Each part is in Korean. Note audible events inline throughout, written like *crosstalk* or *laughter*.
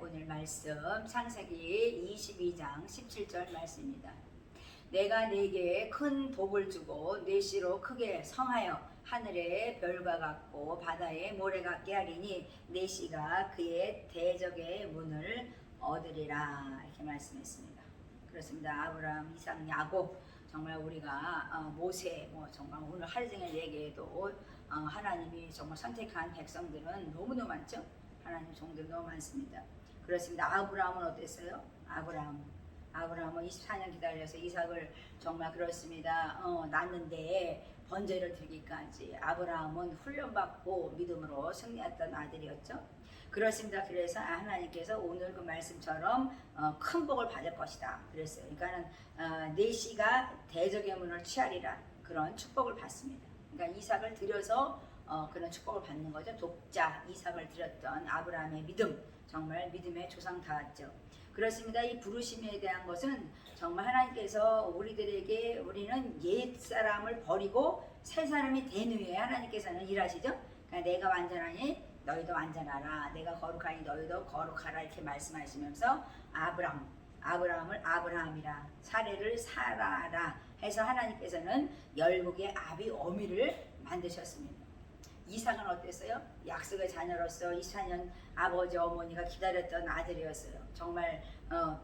오늘 말씀 창세기 22장 17절 말씀입니다. 내가 네게 큰 복을 주고 네 씨로 크게 성하여 하늘의 별과 같고 바다의 모래 같게 하리니 네 씨가 그의 대적의 문을 얻으리라 이렇게 말씀했습니다. 그렇습니다. 아브라함, 이삭, 야곱 정말 우리가 어, 모세 뭐 정말 오늘 하루 종일 얘기해도 어, 하나님이 정말 선택한 백성들은 너무너무 많죠. 하나님 종들 너무 많습니다. 그렇습니다. 아브라함은 어땠어요? 아브라함 아브라함은 24년 기다려서 이삭을 정말 그렇습니다. 어, 낳는데 번제를 드리기까지 아브라함은 훈련받고 믿음으로 승리했던 아들이었죠. 그렇습니다. 그래서 하나님께서 오늘 그 말씀처럼 어, 큰 복을 받을 것이다. 그랬어요. 그러니까는 어, 네 씨가 대적의 문을 취하리라 그런 축복을 받습니다. 그러니까 이삭을 들여서 어, 그런 축복을 받는 거죠. 독자 이삭을 드렸던 아브라함의 믿음 정말 믿음의 조상 다왔죠. 그렇습니다. 이 부르심에 대한 것은 정말 하나님께서 우리들에게 우리는 옛 사람을 버리고 새 사람이 된 후에 하나님께서는 일하시죠. 그러니까 내가 완전하니 너희도 완전하라. 내가 거룩하니 너희도 거룩하라 이렇게 말씀하시면서 아브람 아브라함을 아브라함이라 사례를 사라라 해서 하나님께서는 열국의 아비 어미를 만드셨습니다. 이삭은 어땠어요? 약속의 자녀로서 24년 아버지 어머니가 기다렸던 아들이었어요. 정말 어,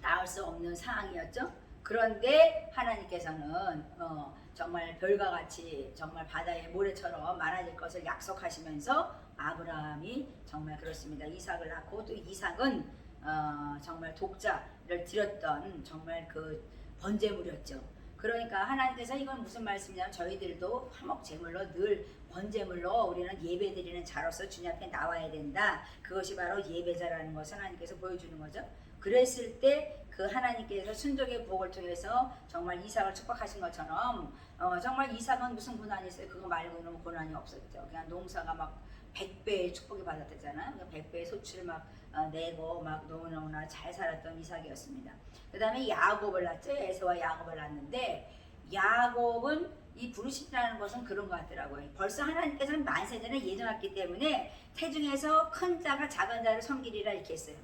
나을 수 없는 상황이었죠. 그런데 하나님께서는 어, 정말 별과 같이 정말 바다의 모래처럼 많아질 것을 약속하시면서 아브라함이 정말 그렇습니다. 이삭을 낳고 또 이삭은 어, 정말 독자를 드렸던 정말 그 번제물이었죠. 그러니까 하나님께서 이건 무슨 말씀이냐면 저희들도 화목 제물로 늘 번제물로 우리는 예배드리는 자로서 주님 앞에 나와야 된다. 그것이 바로 예배자라는 것을 하나님께서 보여주는 거죠. 그랬을 때 그 하나님께서 순족의 부엌을 통해서 정말 이삭을 축복하신 것처럼 어, 정말 이삭은 무슨 고난이 있어요? 그거 말고는 고난이 없었죠. 그냥 농사가 막 100배의 축복이 받았잖아요. 100배의 소출을 막 어, 내고 막 너무너무나 잘 살았던 이삭이었습니다. 그 다음에 야곱을 낳죠. 에서와 야곱을 낳는데 야곱은 이 부르심이라는 것은 그런 것 같더라고요. 벌써 하나님께서는 만세전에 예정했기 때문에 태중에서 큰 자가 작은 자를 섬기리라 이렇게 했어요.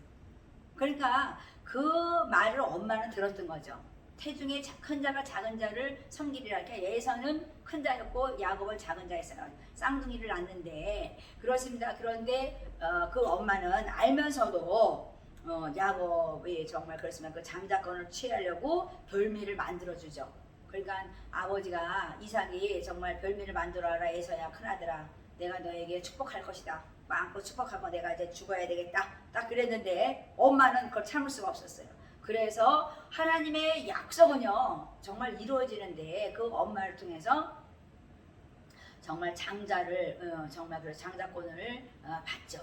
그러니까 그 말을 엄마는 들었던 거죠. 태중에 자- 큰 자가 작은 자를 섬기리라. 그러니까 예서는 큰 자였고 야곱은 작은 자였어요. 쌍둥이를 낳는데 그렇습니다. 그런데 어, 그 엄마는 알면서도 어, 야곱이 정말 그렇습니다. 그 장자권을 취하려고 별미를 만들어 주죠. 그러니까 아버지가 이삭이 정말 별미를 만들어라 에서야 큰아들아 내가 너에게 축복할 것이다. 마음껏 축복하고 내가 이제 죽어야 되겠다. 딱 그랬는데 엄마는 그걸 참을 수가 없었어요. 그래서 하나님의 약속은요 정말 이루어지는데 그 엄마를 통해서 정말 장자를 어, 정말 그 장자권을 어, 받죠.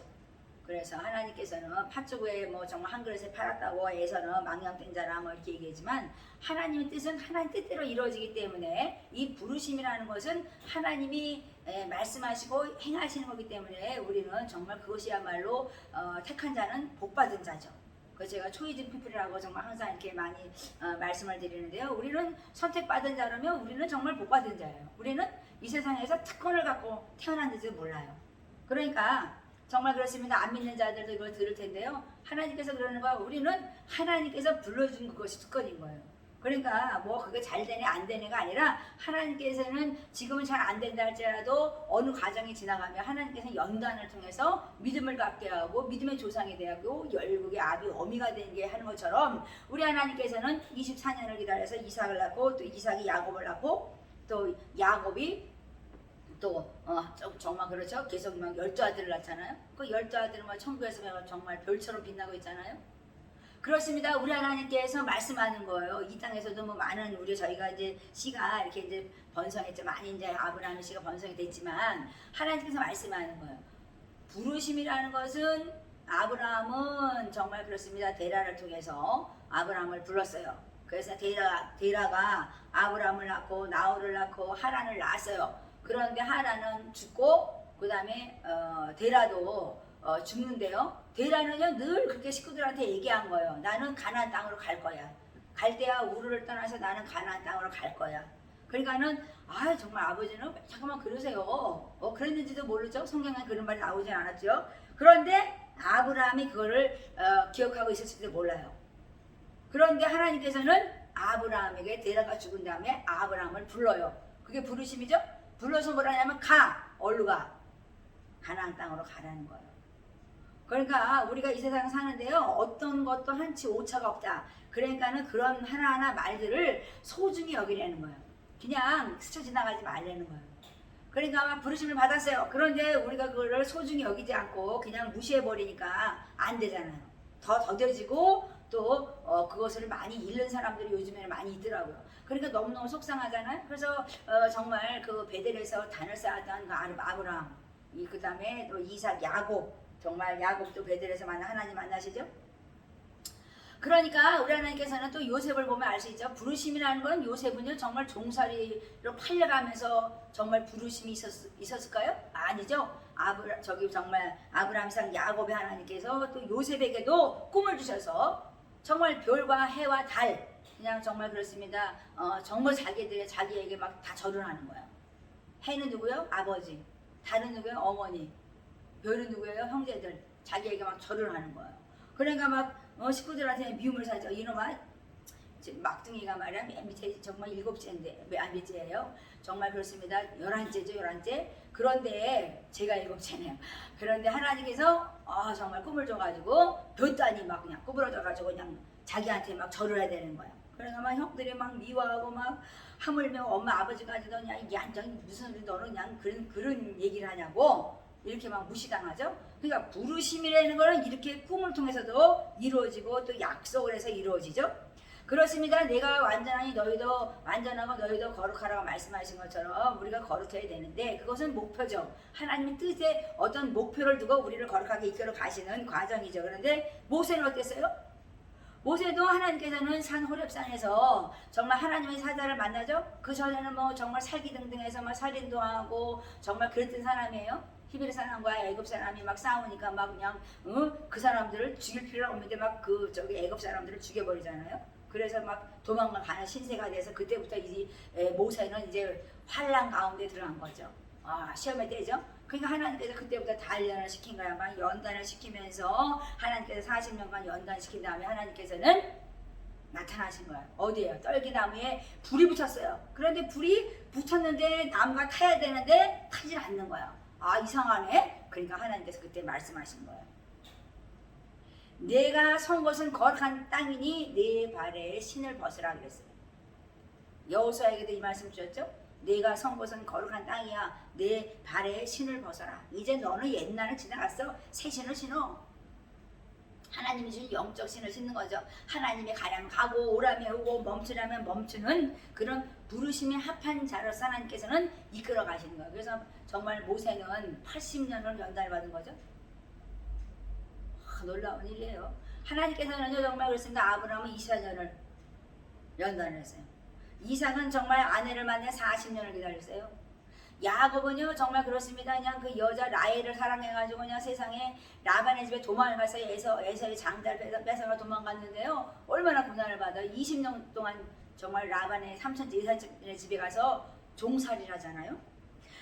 그래서 하나님께서는 팥죽에 뭐 정말 한 그릇에 팔았다고 해서는 망령된 자라 뭐 이렇게 얘기하지만 하나님의 뜻은 하나님 뜻대로 이루어지기 때문에 이 부르심이라는 것은 하나님이 에, 말씀하시고 행하시는 거기 때문에 우리는 정말 그것이야말로 어, 택한 자는 복 받은 자죠. 그 제가 초이즈 피플이라고 정말 항상 이렇게 많이 어, 말씀을 드리는데요. 우리는 선택받은 자라면 우리는 정말 복 받은 자예요. 우리는 이 세상에서 특권을 갖고 태어났는지 몰라요. 그러니까 정말 그렇습니다. 안 믿는 자들도 이걸 들을 텐데요. 하나님께서 그러는 거야. 우리는 하나님께서 불러준 그것이 특권인 거예요. 그러니까 뭐 그게 잘 되네 안 되네가 아니라 하나님께서는 지금은 잘 안 된다 할지라도 어느 과정이 지나가면 하나님께서는 연단을 통해서 믿음을 갖게 하고 믿음의 조상이 되고 열국의 아비 어미가 되는 게 하는 것처럼 우리 하나님께서는 24년을 기다려서 이삭을 낳고 또 이삭이 야곱을 낳고 또 야곱이 또 어, 저- 정말 그렇죠. 계속 막 열두 아들을 낳잖아요. 그 열두 아들은 막 천국에서 막 정말 별처럼 빛나고 있잖아요. 그렇습니다. 우리 하나님께서 말씀하는 거예요. 이 땅에서도 뭐 많은 우리 저희가 이제 씨가 이렇게 이제 번성했죠. 많이 이제 아브라함의 씨가 번성이 됐지만 하나님께서 말씀하는 거예요. 부르심이라는 것은 아브라함은 정말 그렇습니다. 데라를 통해서 아브라함을 불렀어요. 그래서 데라 데라가 아브라함을 낳고 나홀을 낳고 하란을 낳았어요. 그런데 하란은 죽고 그다음에 어, 데라도 어, 죽는데요. 데라는요 늘 그렇게 식구들한테 얘기한 거예요. 나는 가나안 땅으로 갈 거야. 갈 때야 우르를 떠나서 나는 가나안 땅으로 갈 거야. 그러니까는 아 정말 아버지는 잠깐만 그러세요. 어 그랬는지도 모르죠. 성경에 그런 말이 나오진 않았죠. 그런데 아브라함이 그거를 어, 기억하고 있었을지도 몰라요. 그런데 하나님께서는 아브라함에게 데라가 죽은 다음에 아브라함을 불러요. 그게 부르심이죠. 불러서 뭐라냐면 가 얼루 가 가나안 땅으로 가라는 거예요. 그러니까 우리가 이 세상 사는데요 어떤 것도 한치 오차가 없다. 그러니까는 그런 하나하나 말들을 소중히 여기려는 거예요. 그냥 스쳐 지나가지 말라는 거예요. 그러니까 아마 부르심을 받았어요. 그런데 우리가 그거를 소중히 여기지 않고 그냥 무시해 버리니까 안 되잖아요. 더 더뎌지고 또 어, 그것을 많이 잃는 사람들이 요즘에는 많이 있더라고요. 그러니까 너무너무 속상하잖아요. 그래서 어, 정말 그 베델에서 단을 쌓았던 그 아브라함, 이 그다음에 또 이삭, 야곱 정말 야곱도 베델에서 만나 하나님 만나시죠? 그러니까 우리 하나님께서는 또 요셉을 보면 알 수 있죠. 부르심이라는 건 요셉은요 정말 종살이로 팔려가면서 정말 부르심이 있었, 있었을까요? 아니죠. 아브라 저기 정말 아브라함상 야곱의 하나님께서 또 요셉에게도 꿈을 주셔서 정말 별과 해와 달 그냥 정말 그렇습니다. 어, 정말 자기들 자기에게 막 다 절을 하는 거예요. 해는 누구요? 아버지. 달은 누구요? 어머니. 별은 누구예요? 형제들. 자기에게 막 절을 하는 거예요. 그러니까 막 어, 식구들한테 미움을 사죠. 이놈아 막둥이가 말이야 맨 밑에 정말 일곱째인데 몇 밑째예요. 정말 그렇습니다. 열한째죠, 열한째. 그런데 제가 일곱째네요. 그런데 하나님께서 아 정말 꿈을 줘가지고 볕단이 막 그냥 구부러져가지고 그냥 자기한테 막 절을 해야 되는 거야. 그러니까 막 형들이 막 미워하고 막 하물며 엄마 아버지까지도 그냥 얀장 무슨 소리 너는 그냥 그런 그런 얘기를 하냐고 이렇게 막 무시당하죠. 그러니까 부르심이라는 거는 이렇게 꿈을 통해서도 이루어지고 또 약속을 해서 이루어지죠. 그렇습니다. 내가 완전하니 너희도 완전하고 너희도 거룩하라고 말씀하신 것처럼 우리가 거룩해야 되는데 그것은 목표죠. 하나님의 뜻에 어떤 목표를 두고 우리를 거룩하게 이끌어 가시는 과정이죠. 그런데 모세는 어땠어요? 모세도 하나님께서는 산 호렙산에서 정말 하나님의 사자를 만나죠. 그 전에는 뭐 정말 살기 등등해서 막 살인도 하고 정말 그랬던 사람이에요. 히브리 사람과 애굽 사람이 막 싸우니까 막 그냥 어? 그 사람들을 죽일 필요가 없는데 막 그 저기 애굽 사람들을 죽여버리잖아요. 그래서 막 도망가 가는 신세가 돼서 그때부터 이 에, 모세는 이제 환란 가운데 들어간 거죠. 아 시험의 때죠. 그러니까 하나님께서 그때부터 단련을 시킨 거야. 막 연단을 시키면서 하나님께서 40년간 연단시킨 다음에 하나님께서는 나타나신 거야. 어디에요? 떨기나무에 불이 붙었어요. 그런데 불이 붙었는데 나무가 타야 되는데 타질 않는 거야. 아 이상하네. 그러니까 하나님께서 그때 말씀하신 거예요. 내가 선 것은 거룩한 땅이니 내 발에 신을 벗으라 그랬어요. 여호수아에게도 이 말씀 주셨죠? 내가 선 것은 거룩한 땅이야. 내 발에 신을 벗어라. 이제 너는 옛날을 지나갔어. 새 신을 신어. 하나님이 주신 영적 신을 신는 거죠. 하나님이 가라면 가고 오라면 오고 멈추라면 멈추는 그런 부르심에 합한 자로서 하나님께서는 이끌어 가시는 거예요. 그래서 정말 모세는 80년을 연달받은 거죠. 아, 놀라운 일이에요. 하나님께서는요 정말 그렇습니다. 아브라함은 24년을 연단했어요. 이삭은 정말 아내를 만나 40년을 기다렸어요. 야곱은요 정말 그렇습니다. 그냥 그 여자 라헬을 사랑해가지고 그냥 세상에 라반의 집에 도망을 가서 에서 에서의 뺏어, 뺏어가 도망갔는데요. 얼마나 고난을 받아. 20년 동안 정말 라반의 삼촌 이삭의 집에 가서 종살이를 하잖아요.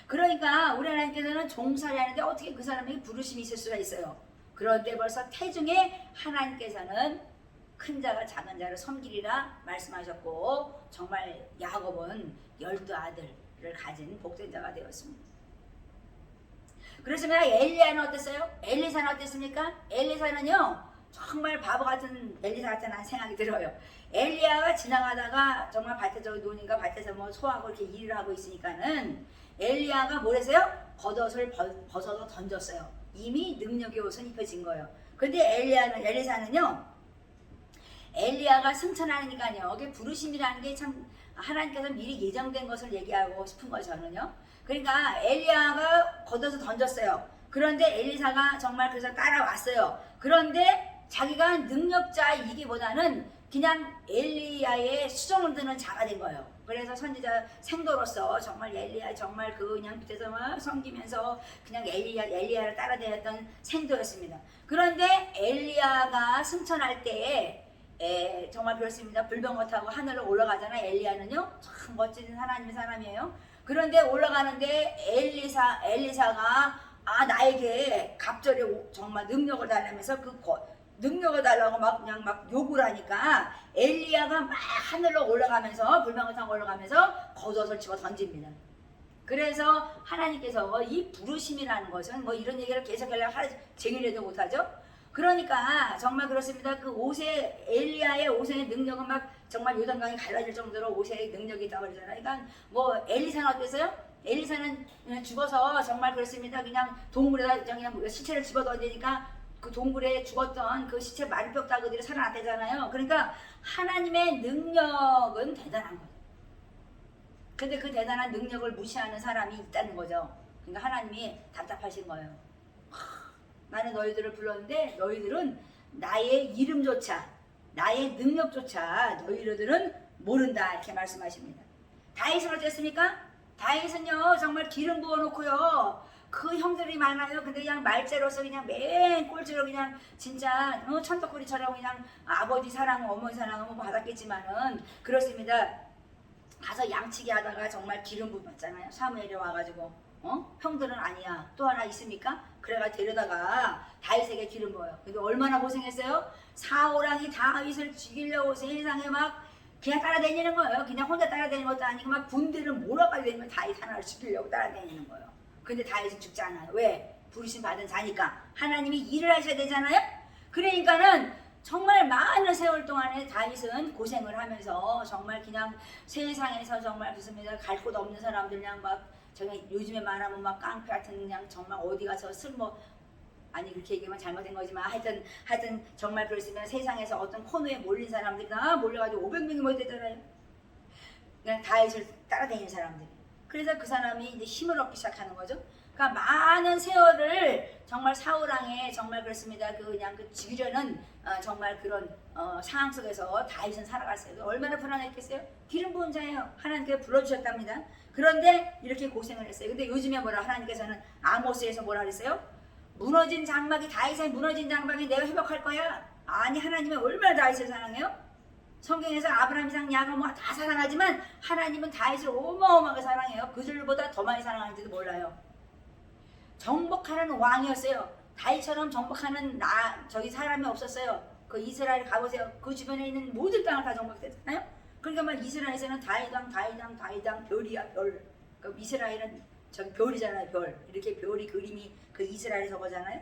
그러니까 우리 하나님께서는 종살이 하는데 어떻게 그 사람에게 부르심이 있을 수가 있어요. 그런데 벌써 태중에 하나님께서는 큰 자가 작은 자를 섬기리라 말씀하셨고 정말 야곱은 열두 아들을 가진 복된 자가 되었습니다. 그렇습니다. 엘리야는 어땠어요? 엘리사는 어땠습니까? 엘리사는요 정말 바보 같은 엘리사 같은 생각이 들어요. 엘리야가 지나가다가 정말 밭에 저기 노니까 밭에서 뭐 소하고 이렇게 일을 하고 있으니까는 엘리야가 뭐랬어요? 겉옷을 벗- 벗어서 던졌어요. 이미 능력의 옷은 입혀진 거예요. 근데 엘리야는 엘리사는요. 엘리야가 승천하니까요. 이게 부르심이라는 게 참 하나님께서 미리 예정된 것을 얘기하고 싶은 거죠, 저는요. 그러니까 엘리야가 걷어서 던졌어요. 그런데 엘리사가 정말 그래서 따라왔어요. 그런데 자기가 능력자이기보다는 그냥 엘리야의 수종을 드는 자가 된 거예요. 그래서 선지자 생도로서 정말 엘리야 정말 그 그냥 밑에서 막 섬기면서 그냥 엘리야 엘리야를 따라다녔던 생도였습니다. 그런데 엘리야가 승천할 때에 에, 정말 그렇습니다. 불병거 타고 하늘로 올라가잖아. 엘리야는요. 참 멋진 하나님의 사람이에요. 그런데 올라가는데 엘리사 엘리사가 아 나에게 갑절에 오- 정말 능력을 달라면서 그 거- 능력을 달라고 막 그냥 막 욕을 하니까 엘리야가 막 하늘로 올라가면서 불병거 타고 올라가면서 겉옷을 집어 던집니다. 그래서 하나님께서 이 부르심이라는 것은 뭐 이런 얘기를 계속하려고 하- 쟁의를 해도 못하죠. 그러니까 정말 그렇습니다. 그 옷에 엘리야의 옷의 능력은 막 정말 요단강이 갈라질 정도로 옷에 능력이 있다고 그러잖아요. 그러니까 뭐 엘리사는 어땠어요? 엘리사는 죽어서 정말 그렇습니다. 그냥 동굴에다 그냥 뭐 시체를 집어 던지니까 그 동굴에 죽었던 그 시체 마리뼈 따그들이 살아났대잖아요. 그러니까 하나님의 능력은 대단한 거예요. 근데 그 대단한 능력을 무시하는 사람이 있다는 거죠. 그러니까 하나님이 답답하신 거예요. 하, 나는 너희들을 불렀는데 너희들은 나의 이름조차 나의 능력조차 너희들은 모른다 이렇게 말씀하십니다. 다윗은 어땠습니까? 다윗은요 정말 기름 부어놓고요 그 형들이 많아요. 근데 그냥 말재로서 그냥 맨 꼴찌로 그냥 진짜 어, 천덕꾸리처럼 그냥 아버지 사랑, 어머니 사랑은 뭐 받았겠지만은 그렇습니다. 가서 양치기 하다가 정말 기름 부었잖아요. 사무엘이 와가지고 어 형들은 아니야. 또 하나 있습니까? 그래가 데려다가 다윗에게 기름 부어요. 근데 얼마나 고생했어요? 사오랑이 다윗을 죽이려고 세상에 막 그냥 따라다니는 거예요. 그냥 혼자 따라다니는 것도 아니고 막 군대를 몰아가지고 다니면 다윗 하나를 죽이려고 따라다니는 거예요. 근데 다윗은 죽지 않아요. 왜? 부르심 받은 자니까 하나님이 일을 하셔야 되잖아요. 그러니까는 정말 많은 세월 동안에 다윗은 고생을 하면서 정말 그냥 세상에서 정말 무슨입니다 갈곳 없는 사람들 그냥 막 정말 요즘에 말하면 막 깡패 같은 그냥 정말 어디 가서 쓸모 아니 그렇게 얘기하면 잘못된 거지만 하여튼 하여튼 정말 그렇으면 세상에서 어떤 코너에 몰린 사람들이 다 몰려가지고 500명이 모였대잖아요. 그냥 다윗을 따라다니는 사람들이. 그래서 그 사람이 이제 힘을 얻기 시작하는 거죠. 그러니까 많은 세월을 정말 사우랑에 정말 그렇습니다. 그 그냥 그 죽이려는 어, 정말 그런 어, 상황 속에서 다윗은 살아갔어요. 얼마나 불안했겠어요? 기름 부은 자예요. 하나님께 불러주셨답니다. 그런데 이렇게 고생을 했어요. 근데 요즘에 뭐라 하나님께서는 아모스에서 뭐라 그랬어요? 무너진 장막이 다윗의 무너진 장막이 내가 회복할 거야. 아니 하나님은 얼마나 다윗을 사랑해요? 성경에서 아브라함, 이상, 야곱 뭐다 사랑하지만 하나님은 다윗을 어마어마하게 사랑해요. 그들보다 더 많이 사랑하는지도 몰라요. 정복하는 왕이었어요. 다윗처럼 정복하는 나 저기 사람이 없었어요. 그 이스라엘 가보세요. 그 주변에 있는 모든 땅을 다 정복했잖아요. 그러니까 막 이스라엘에서는 다윗왕, 다윗왕, 다윗왕 별이야 별. 그 이스라엘은 저기 별이잖아요 별. 이렇게 별이 그림이 그 이스라엘에 저거잖아요.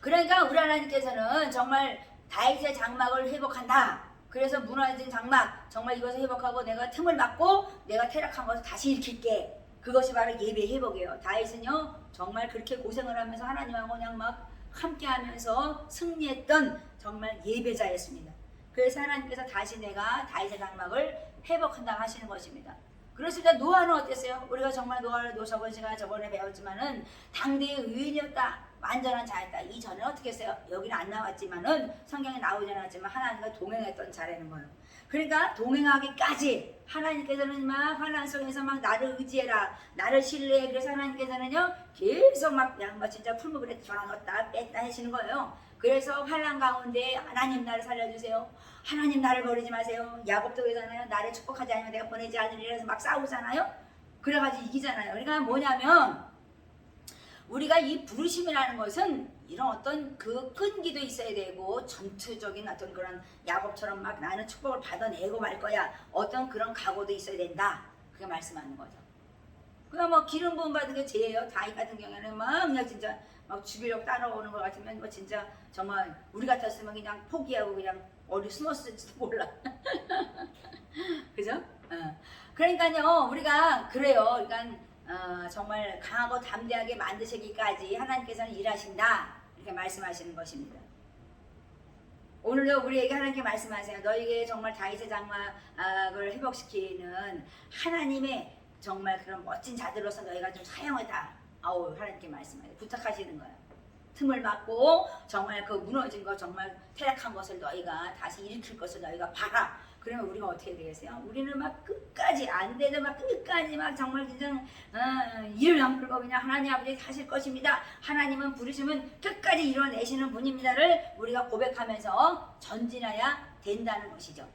그러니까 우리 하나님께서는 정말 다윗의 장막을 회복한다. 그래서 무너진 장막 정말 이것을 회복하고 내가 틈을 막고 내가 퇴락한 것을 다시 일으킬게. 그것이 바로 예배 회복이에요. 다윗은요 정말 그렇게 고생을 하면서 하나님하고 그냥 막 함께하면서 승리했던 정말 예배자였습니다. 그래서 하나님께서 다시 내가 다윗의 장막을 회복한다 하시는 것입니다. 그렇습니다. 노아는 어땠어요? 우리가 정말 노아를 노 저번 시간에 저번에 배웠지만은 당대의 의인이었다. 완전한 자였다. 이 전에 어떻게 했어요? 여기는 안 나왔지만은 성경에 나오지 않았지만 하나님과 동행했던 자라는 거예요. 그러니까 동행하기까지 하나님께서는 막 환란 속에서 막 나를 의지해라. 나를 신뢰해. 그래서 하나님께서는요. 계속 막막 진짜 풀무불에 전화넣었다 뺐다 하시는 거예요. 그래서 환란 가운데 하나님 나를 살려주세요. 하나님 나를 버리지 마세요. 야곱도 그러잖아요. 나를 축복하지 않으면 내가 보내지 않으리라 해서 막 싸우잖아요. 그래가지고 이기잖아요. 그러니까 뭐냐면 우리가 이 부르심이라는 것은 이런 어떤 그 끈기도 있어야 되고 전투적인 어떤 그런 야곱처럼 막 나는 축복을 받아내고 말 거야 어떤 그런 각오도 있어야 된다 그게 말씀하는 거죠. 그냥 뭐 기름 부음 받은 게 죄예요. 다윗 같은 경우에는 막 그냥 진짜 막 죽이려고 따라오는 것 같으면 뭐 진짜 정말 우리 같았으면 그냥 포기하고 그냥 어디 숨었을지도 몰라. *laughs* 그죠? 어. 그러니까요 우리가 그래요. 그러니까 어, 정말 강하고 담대하게 만드시기까지 하나님께서는 일하신다 이렇게 말씀하시는 것입니다. 오늘도 우리에게 하나님께 말씀하세요. 너에게 정말 다윗의 장막을 회복시키는 하나님의 정말 그런 멋진 자들로서 너희가 좀 사용하다. 아우 하나님께 말씀하세요. 부탁하시는 거예요. 틈을 막고 정말 그 무너진 것 정말 퇴락한 것을 너희가 다시 일으킬 것을 너희가 봐라. 그러면 우리가 어떻게 되겠어요? 우리는 막 끝까지 안 되는 막 끝까지 막 정말 그냥 어, 이를 안 풀고 그냥 하나님 아버지 하실 것입니다. 하나님은 부르시면 끝까지 이뤄내시는 분입니다를 우리가 고백하면서 전진해야 된다는 것이죠.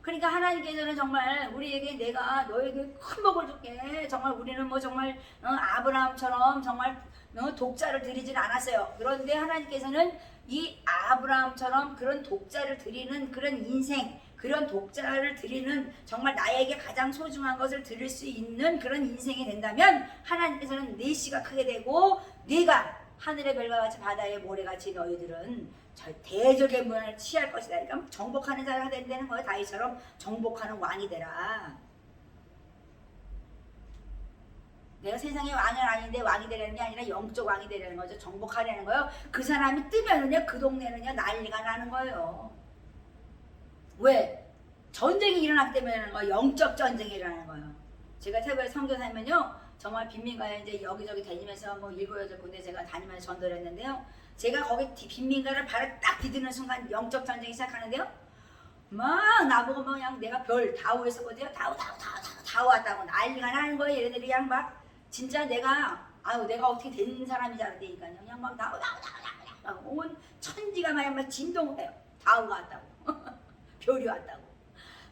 그러니까 하나님께서는 정말 우리에게 내가 너에게 큰 복을 줄게. 정말 우리는 뭐 정말 어, 아브라함처럼 정말 어, 독자를 드리진 않았어요. 그런데 하나님께서는 이 아브라함처럼 그런 독자를 드리는 그런 인생, 그런 독자를 드리는 정말 나에게 가장 소중한 것을 드릴 수 있는 그런 인생이 된다면 하나님께서는 내 씨가 크게 되고 네가 하늘의 별과 같이 바다의 모래같이 너희들은 저 대적의 문을 취할 것이다. 그러니까 정복하는 자가 된다는 거예요. 다윗처럼 정복하는 왕이 되라. 내가 세상의 왕은 아닌데 왕이 되려는 게 아니라 영적 왕이 되려는 거죠. 정복하려는 거예요. 그 사람이 뜨면은요, 그 동네는요, 난리가 나는 거예요. 왜? 전쟁이 일어났기 때문에 거 영적 전쟁이 일어나는 거예요. 제가 태국에 선교사면요, 정말 빈민가에 이제 여기저기 다니면서 뭐 일곱 여덟 군데 제가 다니면서 전도를 했는데요. 제가 거기 디- 빈민가를 발을 딱 디디는 순간 영적 전쟁이 시작하는데요. 막 나보고 뭐 그냥 내가 별 다우 했었거든요. 다우 다우 다우 다우 다우 왔다고 난리가 나는 거예요. 얘네들이 그냥 막 진짜 내가 아유 내가 어떻게 된 사람인지 알았다니까요. 그냥 막 다우 다우 다우 다우 다우 온 천지가 막, 막 진동을 해요. 다우가 왔다고 왔다고.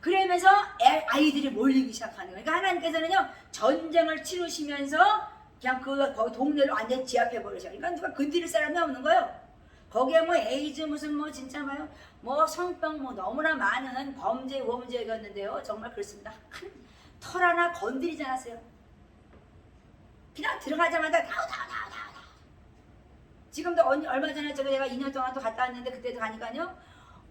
그러면서 애, 아이들이 몰리기 시작하는 거예요. 그러니까 하나님께서는요 전쟁을 치르시면서 그냥 그 거기 동네를 완전 지압해 버리셔. 그러니까 누가 건드릴 사람이 없는 거예요. 거기에 뭐 에이즈 무슨 뭐 진짜 뭐요 뭐 성병 뭐 너무나 많은 범죄 범죄였는데요. 정말 그렇습니다. 한 털 하나 건드리지 않았어요. 그냥 들어가자마자 다우. 지금도 언- 얼마 전에 제가 내가 2년 동안 또 갔다 왔는데 그때도 가니까요.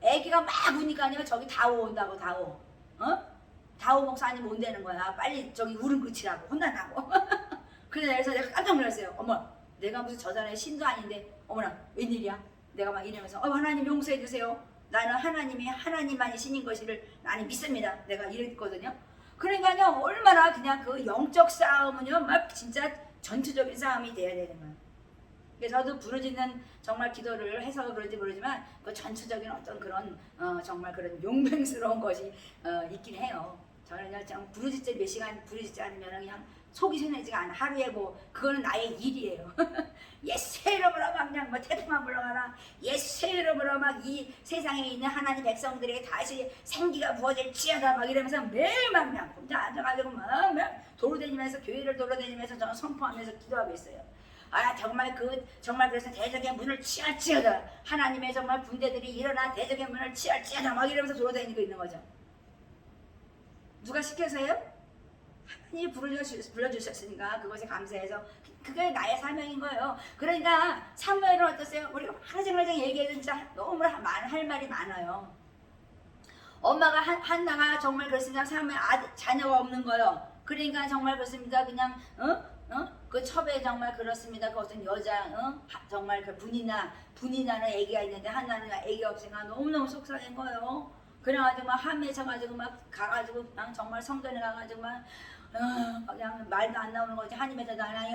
애기가 막 우니까요. 저기 다오 온다고 다오. 어? 다오 목사님 온다는 거야. 빨리 저기 울음 그치라고 혼난다고. *laughs* 그래서 내가 깜짝 놀랐어요. 어머, 내가 무슨 저 사람의 신도 아닌데, 어머나, 웬일이야? 내가 막 이러면서, 어, 하나님 용서해 주세요. 나는 하나님이 하나님만이 신인 것을 나는 믿습니다. 내가 이랬거든요. 그러니까요, 얼마나 그냥 그 영적 싸움은요, 막 진짜 전투적인 싸움이 돼야 되는 거예요. 저도 부르짖는 정말 기도를 해서 그런지 모르지만 그 전투적인 어떤 그런 어, 정말 그런 용맹스러운 것이 어, 있긴 해요. 저는요, 그냥 부르짖지 몇 시간 부르짖지 않으면 그냥 속이 세내지가 않아. 하루에 뭐 그거는 나의 일이에요. *laughs* 예스 이름으로 막 그냥 뭐 태풍만 불러가라. 예스 이름으로 막 이 세상에 있는 하나님 백성들에게 다시 생기가 부어질 지어다 막 이러면서 매일 막 그냥 혼자 앉아가지고 막, 막 돌아다니면서 교회를 돌아다니면서 저는 선포하면서 기도하고 있어요. 아 정말 그 정말 그래서 대적의 문을 치할지어다 하나님의 정말 군대들이 일어나 대적의 문을 치할지어다 막 이러면서 돌아다니고 있는 거죠. 누가 시켜서요? 하나님이 불러주셨, 불러주셨으니까 그것에 감사해서 그게 나의 사명인 거예요. 그러니까 사무엘은 어떠세요? 우리가 하루종일 얘기해도 진짜 너무 할 말이 많아요. 엄마가 한, 한나가 정말 그렇습니다. 사무엘 아들, 자녀가 없는 거요. 그러니까 정말 그렇습니다. 그냥 어? 어? 그 첩에 정말 그렇습니다. 그 어떤 여자 어? 하- 정말 그 분이 나 분이 나는 아기가 있는데 한나는 아기가 없으니까 너무너무 속상한 거예요. 그래가지고 막 함해져가지고 막 가가지고 그냥 정말 성전에 가가지고 막 어, 그냥 말도 안 나오는 거지 한입에다 나나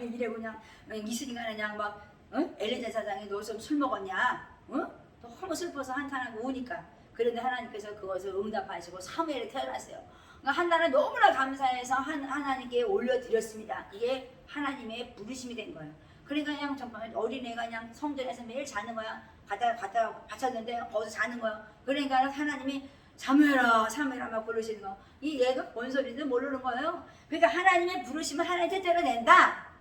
이래 그냥 이슬이가 그냥 막 어? 엘리자 사장이 너좀술 먹었냐? 어? 너무 슬퍼서 한탄하고 우니까 그런데 하나님께서 그것을 응답하시고 사무엘이 태어났어요. 그러니까 한나는 너무나 감사해서 한, 하나님께 올려드렸습니다. 이게 하나님의 부르심이 된 거예요. 그러니까 그냥 정말 어린애가 그냥 성전에서 매일 자는 거야. 갖다 갖다 바쳤는데 거기서 자는 거야. 그러니까 하나님이 사무엘아 사무엘아 막 부르시는 거. 이 얘가 뭔 소리인지 모르는 거예요. 그러니까 하나님의 부르심을 하나님 뜻대로 낸다.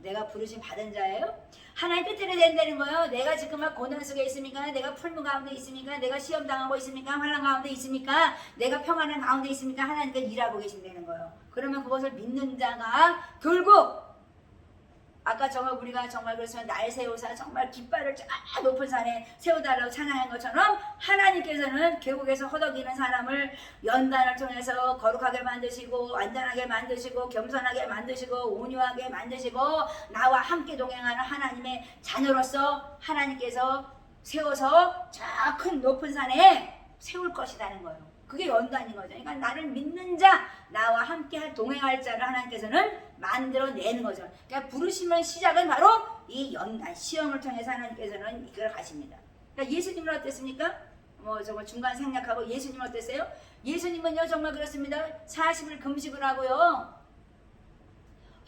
내가 부르심 받은 자예요? 하나님 뜻대로 된다는 거예요. 내가 지금 막 고난 속에 있습니까? 내가 풀무 가운데 있습니까? 내가 시험 당하고 있습니까? 환란 가운데 있습니까? 내가 평안한 가운데 있습니까? 하나님께 일하고 계신다는 거예요. 그러면 그것을 믿는 자가 결국 아까 정말 우리가 정말 그래서 날 세우사 정말 깃발을 쫙 높은 산에 세워달라고 찬양한 것처럼 하나님께서는 계곡에서 허덕이는 사람을 연단을 통해서 거룩하게 만드시고 안전하게 만드시고 겸손하게 만드시고 온유하게 만드시고 나와 함께 동행하는 하나님의 자녀로서 하나님께서 세워서 저 큰 높은 산에 세울 것이라는 거예요. 그게 연단인 거죠. 그러니까 나를 믿는 자, 나와 함께 동행할 자를 하나님께서는 만들어내는 거죠. 그러니까 부르시면 시작은 바로 이 연단, 시험을 통해서 하나님께서는 이끌어 가십니다. 그러니까 예수님은 어땠습니까? 뭐 정말 중간 생략하고 예수님은 어땠어요? 예수님은요 정말 그렇습니다. 40일 금식을 하고요.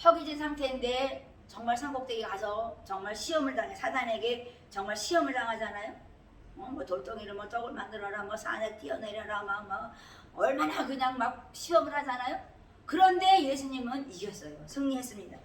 허기진 상태인데 정말 산꼭대기 가서 정말 시험을 당해 사단에게 정말 시험을 당하잖아요. 어, 뭐 돌덩이를 뭐 떡을 만들어라, 뭐 산에 뛰어내려라, 막, 막 얼마나 그냥 막 시험을 하잖아요. 그런데 예수님은 이겼어요. 승리했습니다.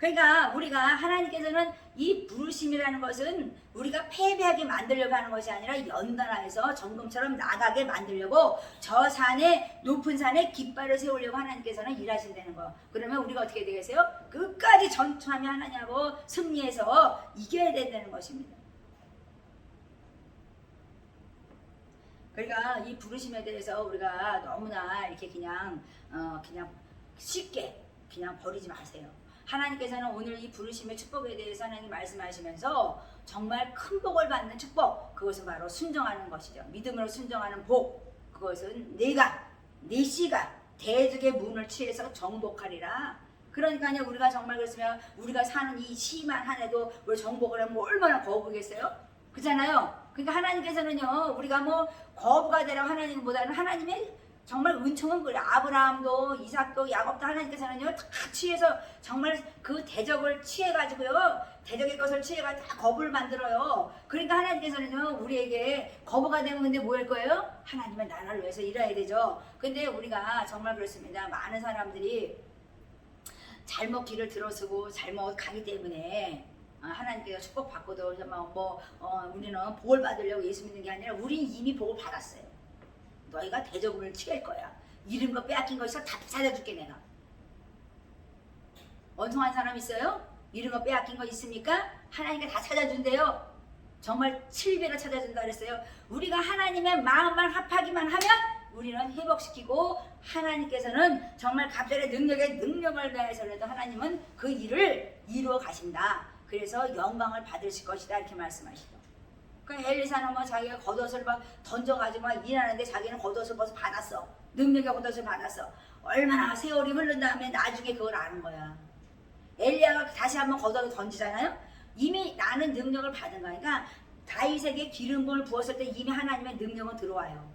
그러니까 우리가 하나님께서는 이 부르심이라는 것은 우리가 패배하게 만들려고 하는 것이 아니라 연단하여서 정금처럼 나가게 만들려고 저 산에 높은 산에 깃발을 세우려고 하나님께서는 일하신다는 거. 그러면 우리가 어떻게 되겠어요? 끝까지 전투하며 하나님하고 승리해서 이겨야 된다는 것입니다. 그러니까 이 부르심에 대해서 우리가 너무나 이렇게 그냥 어 그냥 쉽게 그냥 버리지 마세요. 하나님께서는 오늘 이 부르심의 축복에 대해서 하나님 말씀하시면서 정말 큰 복을 받는 축복 그것은 바로 순종하는 것이죠. 믿음으로 순종하는 복 그것은 내가 내 씨가 대적의 문을 취해서 정복하리라. 그러니까요 우리가 정말 그랬으면 우리가 사는 이 시만 한 해도 우리 정복을 하면 얼마나 거부겠어요? 그잖아요. 그러니까 하나님께서는요 우리가 뭐 거부가 되라고 하나님보다는 하나님의 정말 은총은 그래. 아브라함도 이삭도 야곱도 하나님께서는요 다 취해서 정말 그 대적을 취해가지고요 대적의 것을 취해가 다 거부를 만들어요. 그러니까 하나님께서는요 우리에게 거부가 되면 근데 뭐할 거예요? 하나님의 나라를 위해서 일해야 되죠. 근데 우리가 정말 그렇습니다. 많은 사람들이 잘못 길을 들어서고 잘못 가기 때문에 아, 하나님께서 축복 받고도 정말 뭐 어, 우리는 복을 받으려고 예수 믿는 게 아니라 우리는 이미 복을 받았어요. 너희가 대적을 취할 거야. 잃은 거 빼앗긴 거 있어 다 찾아줄게 내가. 원성한 사람 있어요? 잃은 거 빼앗긴 거 있습니까? 하나님께 다 찾아준대요. 정말 7배로 찾아준다 그랬어요. 우리가 하나님의 마음만 합하기만 하면 우리는 회복시키고 하나님께서는 정말 갑자기 능력에 능력을 다해서라도 하나님은 그 일을 이루어 가신다. 그래서 영광을 받으실 것이다 이렇게 말씀하시죠. 그 엘리사는 뭐 자기가 겉옷을 막 던져가지고 막 일하는데 자기는 겉옷을 벌써 받았어. 능력의 겉옷을 받았어. 얼마나 세월이 흐른 다음에 나중에 그걸 아는 거야. 엘리야가 다시 한번 겉옷을 던지잖아요. 이미 나는 능력을 받은 거니까 다윗에게 기름을 부었을 때 이미 하나님의 능력은 들어와요.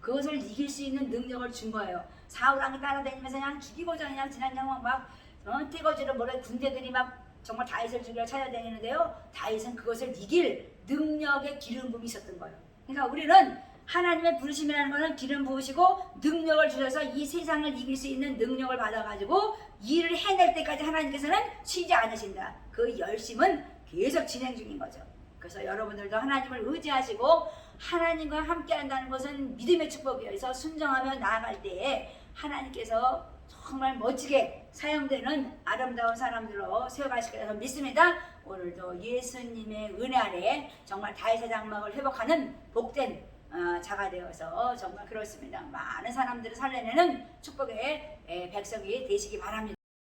그것을 이길 수 있는 능력을 준 거예요. 사울왕이 따라다니면서 그냥 죽이고자 그냥 지난 그냥 막 어, 띠거지로 뭐래 군대들이 막 정말 다윗을 죽여 찾아다니는데요. 다윗은 그것을 이길 능력의 기름 부음이 있었던 거예요. 그러니까 우리는 하나님의 부르심이라는 것은 기름 부으시고 능력을 주셔서 이 세상을 이길 수 있는 능력을 받아가지고 일을 해낼 때까지 하나님께서는 쉬지 않으신다. 그 열심은 계속 진행 중인 거죠. 그래서 여러분들도 하나님을 의지하시고 하나님과 함께 한다는 것은 믿음의 축복이어서 순정하며 나아갈 때에 하나님께서 정말 멋지게 사용되는 아름다운 사람들로 거라고 믿습니다. 오늘도 예수님의 은혜 아래 정말 다윗의 장막을 회복하는 복된 어, 자가 되어서 정말 그렇습니다. 많은 사람들을 살려내는 축복의 에, 백성이 되시기 바랍니다.